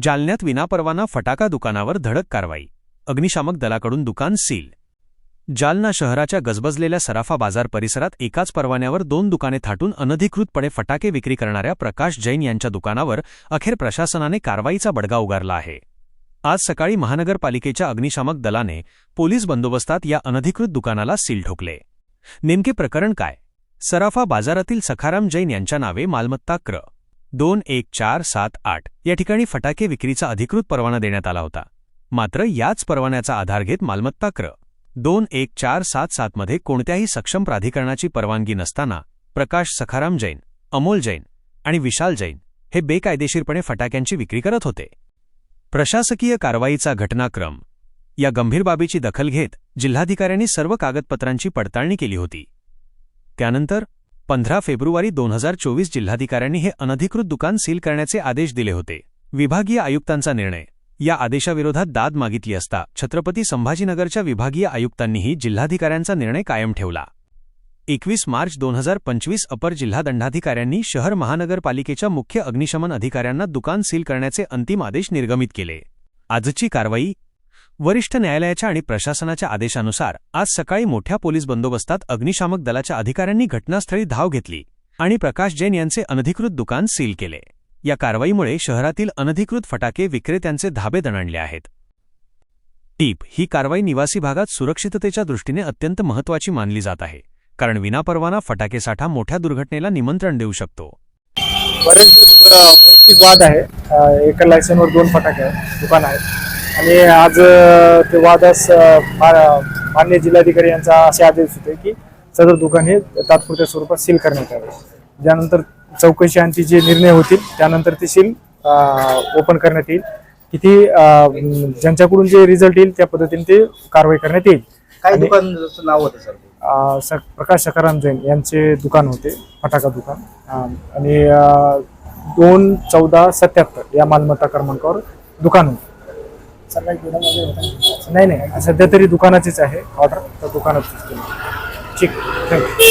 जालन्यात विनापरवाना फटाका दुकानावर धडक कारवाई. अग्निशामक दलाकडून दुकान सील. जालना शहराच्या गजबजलेल्या सराफा बाजार परिसरात एकाच परवान्यावर दोन दुकाने थाटून अनधिकृतपणे फटाके विक्री करणाऱ्या प्रकाश जैन यांच्या दुकानावर अखेर प्रशासनाने कारवाईचा बडगा उगारला आहे. आज सकाळी महानगरपालिकेच्या अग्निशामक दलाने पोलीस बंदोबस्तात या अनधिकृत दुकानाला सील ठोकले. नेमके प्रकरण काय? सराफा बाजारातील सखाराम जैन यांच्या नावे मालमत्ता क्र दोन एक चार सात आठ या ठिकाणी फटाके विक्रीचा अधिकृत परवाना देण्यात आला होता. मात्र याच परवान्याचा आधार घेत मालमत्ता क्र दोन एक चार सात सातमध्ये कोणत्याही सक्षम प्राधिकरणाची परवानगी नसताना प्रकाश सखाराम जैन अमोल जैन आणि विशाल जैन हे बेकायदेशीरपणे फटाक्यांची विक्री करत होते. प्रशासकीय कारवाईचा घटनाक्रम. या गंभीर बाबीची दखल घेत जिल्हाधिकाऱ्यांनी सर्व कागदपत्रांची पडताळणी केली होती. त्यानंतर पंधरा फेब्रुवारी दोन हजार चोवीस जिल्हाधिकाऱ्यांनी हे अनधिकृत दुकान सील करण्याचे आदेश दिले होते. विभागीय आयुक्तांचा निर्णय. या आदेशाविरोधात दाद मागितली असता छत्रपती संभाजीनगरच्या विभागीय आयुक्तांनीही जिल्हाधिकाऱ्यांचा निर्णय कायम ठेवला. एकवीस मार्च दोन हजार पंचवीस अपर जिल्हा दंडाधिकाऱ्यांनी शहर महानगरपालिकेच्या मुख्य अग्निशमन अधिकाऱ्यांना दुकान सील करण्याचे अंतिम आदेश निर्गमित केले. आजची कारवाई वरिष्ठ न्यायालयाच्या आणि प्रशासनाच्या आदेशानुसार आज सकाळी मोठ्या पोलीस बंदोबस्तात अग्निशामक दलाच्या अधिकाऱ्यांनी घटनास्थळी धाव घेतली आणि प्रकाश जैन यांचे अनधिकृत दुकान सील केले. या कारवाईमुळे शहरातील अनधिकृत फटाके विक्रेत्यांचे धाबे दणाणले आहेत. टीप ही कारवाई निवासी भागात सुरक्षिततेच्या दृष्टीने अत्यंत महत्वाची मानली जात आहे कारण विनापरवाना फटाके साठा मोठ्या दुर्घटनेला निमंत्रण देऊ शकतो. बरेच वैयक्तिक वाद आहे. एका लायसनवर दोन फटाके आहेत दुकान आहेत. आणि आज ते वादास मान्य जिल्हाधिकारी यांचा असे आदेश होते की सदर दुकान हे तात्पुरत्या स्वरूपात सील करण्यात यावे. ज्यानंतर चौकशी आणि जे निर्णय होतील त्यानंतर ते सील ओपन करण्यात येईल. किती ज्यांच्याकडून जे रिझल्ट येईल त्या पद्धतीने ते कारवाई करण्यात येईल. काय आणि- दुकानाचं नाव होतं सर? प्रकाश सकाराम जैन यांचे दुकान होते फटाका दुकान. आणि दोन चौदा सत्याहत्तर या मालमत्ता क्रमांकावर दुकान होते. नाही? नाही सध्या तरी दुकानाचीच आहे ऑर्डर तर दुकानातच ठीक थँक्यू